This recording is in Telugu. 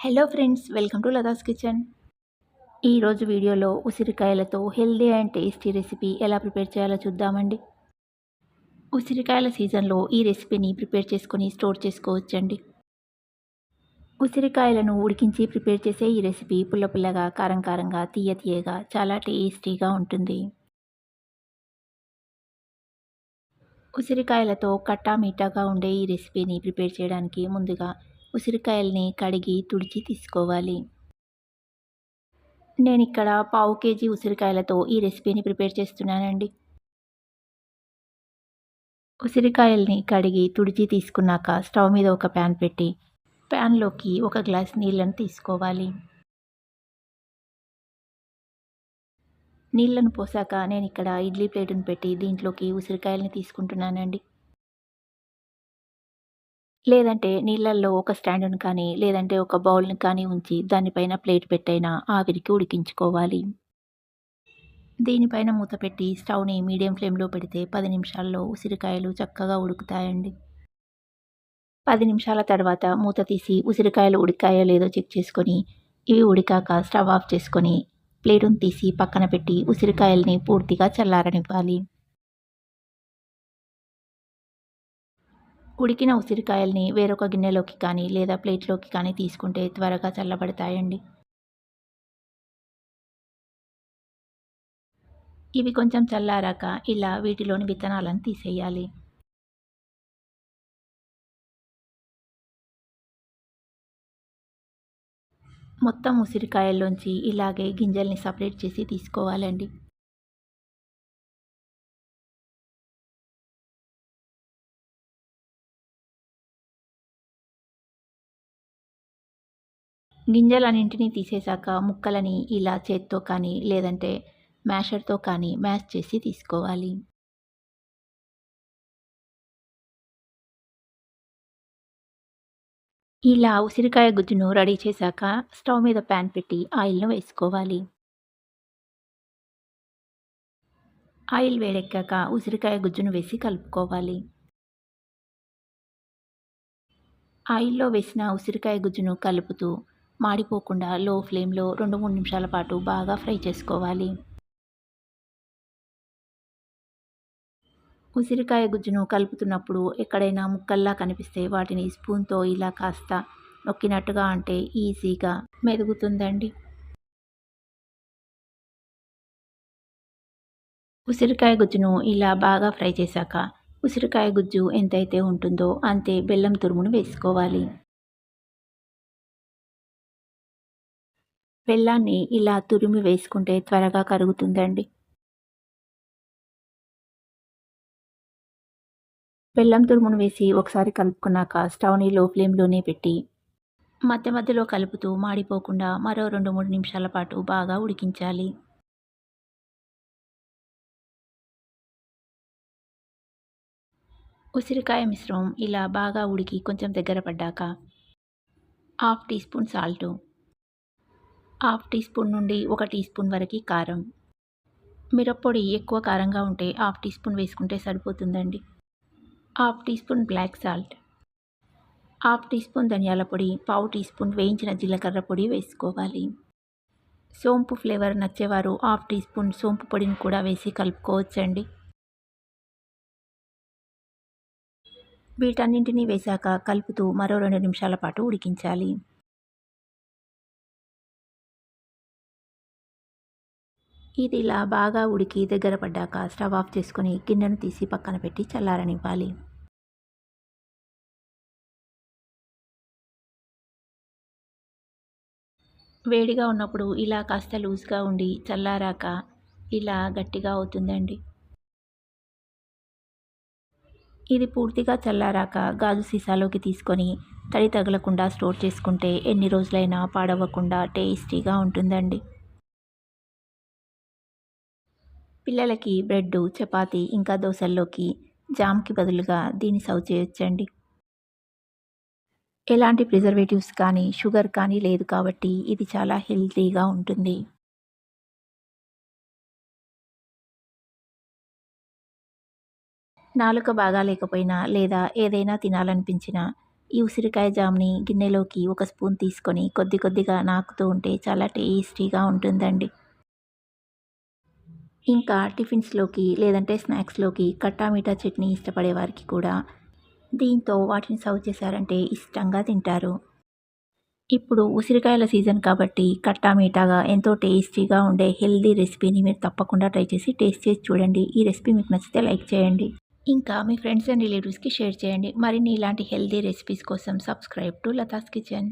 Hello friends welcome to Latha's kitchen ఈరోజు వీడియోలో ఉసిరికాయలతో హెల్దీ అండ్ టేస్టీ రెసిపీ ఎలా ప్రిపేర్ చేయాలో చూద్దామండి. ఉసిరికాయల సీజన్లో ఈ రెసిపీని ప్రిపేర్ చేసుకొని స్టోర్ చేసుకోవచ్చండి. ఉసిరికాయలను ఉడికించి ప్రిపేర్ చేసే ఈ రెసిపీ పుల్ల పుల్లగా కారం కారంగా తీయ తీయగా చాలా టేస్టీగా ఉంటుంది. ఉసిరికాయలతో కట్టా మీఠాగా ఉండే ఈ రెసిపీని ప్రిపేర్ చేయడానికి ముందుగా ఉసిరికాయల్ని కడిగి తుడిచి తీసుకోవాలి. నేను ఇక్కడ పావు కేజీ ఉసిరికాయలతో ఈ రెసిపీని ప్రిపేర్ చేస్తున్నానండి. ఉసిరికాయల్ని కడిగి తుడిచి తీసుకున్నాక స్టవ్ మీద ఒక ప్యాన్ పెట్టి ప్యాన్లోకి ఒక గ్లాస్ నీళ్ళను తీసుకోవాలి. నీళ్ళను పోసాక నేను ఇక్కడ ఇడ్లీ ప్లేటును పెట్టి దీంట్లోకి ఉసిరికాయలని తీసుకుంటున్నానండి. లేదంటే నీళ్ళల్లో ఒక స్టాండ్ను కానీ లేదంటే ఒక బౌల్ని కానీ ఉంచి దానిపైన ప్లేట్ పెట్టైనా ఆవిరికి ఉడికించుకోవాలి. దీనిపైన మూత పెట్టి స్టవ్ని మీడియం ఫ్లేమ్లో పెడితే పది నిమిషాల్లో ఉసిరికాయలు చక్కగా ఉడుకుతాయండి. పది నిమిషాల తర్వాత మూత తీసి ఉసిరికాయలు ఉడికాయో లేదో చెక్ చేసుకొని ఇవి ఉడికాక స్టవ్ ఆఫ్ చేసుకొని ప్లేటును తీసి పక్కన పెట్టి ఉసిరికాయల్ని పూర్తిగా చల్లారనివ్వాలి. ఉడికిన ఉసిరికాయల్ని వేరొక గిన్నెలోకి కానీ లేదా ప్లేట్లోకి కానీ తీసుకుంటే త్వరగా చల్లబడతాయండి. ఇవి కొంచెం చల్లారాక ఇలా వీటిలోని విత్తనాలను తీసేయాలి. మొత్తం ఉసిరికాయల్లోంచి ఇలాగే గింజల్ని సపరేట్ చేసి తీసుకోవాలండి. గింజలన్నింటినీ తీసేశాక ముక్కలని ఇలా చేత్తో కానీ లేదంటే మ్యాషర్తో కానీ మ్యాష్ చేసి తీసుకోవాలి. ఇలా ఉసిరికాయ గుజ్జును రెడీ చేశాక స్టవ్ మీద ప్యాన్ పెట్టి ఆయిల్ను వేసుకోవాలి. ఆయిల్ వేడెక్కాక ఉసిరికాయ గుజ్జును వేసి కలుపుకోవాలి. ఆయిల్లో వేసిన ఉసిరికాయ గుజ్జును కలుపుతూ మాడిపోకుండా లో ఫ్లేమ్లో రెండు మూడు నిమిషాల పాటు బాగా ఫ్రై చేసుకోవాలి. ఉసిరికాయ గుజ్జును కలుపుతున్నప్పుడు ఎక్కడైనా ముక్కల్లా కనిపిస్తే వాటిని స్పూన్తో ఇలా కాస్త నొక్కినట్టుగా అంటే ఈజీగా మెదుగుతుందండి. ఉసిరికాయ గుజ్జును ఇలా బాగా ఫ్రై చేశాక ఉసిరికాయ గుజ్జు ఎంతైతే ఉంటుందో అంతే బెల్లం తురుమును వేసుకోవాలి. బెల్లాన్ని ఇలా తురిమి వేసుకుంటే త్వరగా కరుగుతుందండి. బెల్లం తురుమును వేసి ఒకసారి కలుపుకున్నాక స్టవ్ని లో ఫ్లేమ్లోనే పెట్టి మధ్య మధ్యలో కలుపుతూ మాడిపోకుండా మరో రెండు మూడు నిమిషాల పాటు బాగా ఉడికించాలి. ఉసిరికాయ మిశ్రమం ఇలా బాగా ఉడికి కొంచెం దగ్గర పడ్డాక half teaspoon salt half teaspoon నుండి ఒక టీ స్పూన్ వరకు కారం. మిరప్పొడి ఎక్కువ కారంగా ఉంటే హాఫ్ టీ స్పూన్ వేసుకుంటే సరిపోతుందండి. Half teaspoon black salt. Half teaspoon ధనియాల పొడి పావు టీ స్పూన్ వేయించిన జీలకర్ర పొడి వేసుకోవాలి. సోంపు ఫ్లేవర్ నచ్చేవారు హాఫ్ టీ స్పూన్ సోంపు పొడిని కూడా వేసి కలుపుకోవచ్చండి. వీటన్నింటినీ వేశాక కలుపుతూ మరో రెండు నిమిషాల పాటు ఉడికించాలి. ఇది ఇలా బాగా ఉడికి దగ్గర పడ్డాక స్టవ్ ఆఫ్ చేసుకొని గిన్నెను తీసి పక్కన పెట్టి చల్లారనివ్వాలి. వేడిగా ఉన్నప్పుడు ఇలా కాస్త లూజ్గా ఉండి చల్లారాక ఇలా గట్టిగా అవుతుందండి. ఇది పూర్తిగా చల్లారాక గాజు సీసాలోకి తీసుకొని తడి తగలకుండా స్టోర్ చేసుకుంటే ఎన్ని రోజులైనా పాడవకుండా టేస్టీగా ఉంటుందండి. పిల్లలకి బ్రెడ్ చపాతీ ఇంకా దోశల్లోకి జామ్కి బదులుగా దీన్ని సర్వ్ చేయొచ్చండి. ఎలాంటి ప్రిజర్వేటివ్స్ కానీ షుగర్ కానీ లేదు కాబట్టి ఇది చాలా హెల్తీగా ఉంటుంది. నాలుక బాగా లేకపోయినా లేదా ఏదైనా తినాలనిపించినా ఈ ఉసిరికాయ జామ్ని గిన్నెలోకి ఒక స్పూన్ తీసుకొని కొద్ది కొద్దిగా నాకుతూ ఉంటే చాలా టేస్టీగా ఉంటుందండి. ఇంకా టిఫిన్స్లోకి లేదంటే స్నాక్స్లోకి కట్టా మీఠా చట్నీ ఇష్టపడే వారికి కూడా దీంతో వాటిని సర్వ్ చేశారంటే ఇష్టంగా తింటారు. ఇప్పుడు ఉసిరికాయల సీజన్ కాబట్టి కట్టా మీఠాగా ఎంతో టేస్టీగా ఉండే హెల్దీ రెసిపీని మీరు తప్పకుండా ట్రై చేసి టేస్ట్ చేసి చూడండి. ఈ రెసిపీ మీకు నచ్చితే లైక్ చేయండి. ఇంకా మీ ఫ్రెండ్స్ అండ్ రిలేటివ్స్కి షేర్ చేయండి. మరిన్ని ఇలాంటి హెల్దీ రెసిపీస్ కోసం సబ్స్క్రైబ్ టు లతాస్ కిచెన్.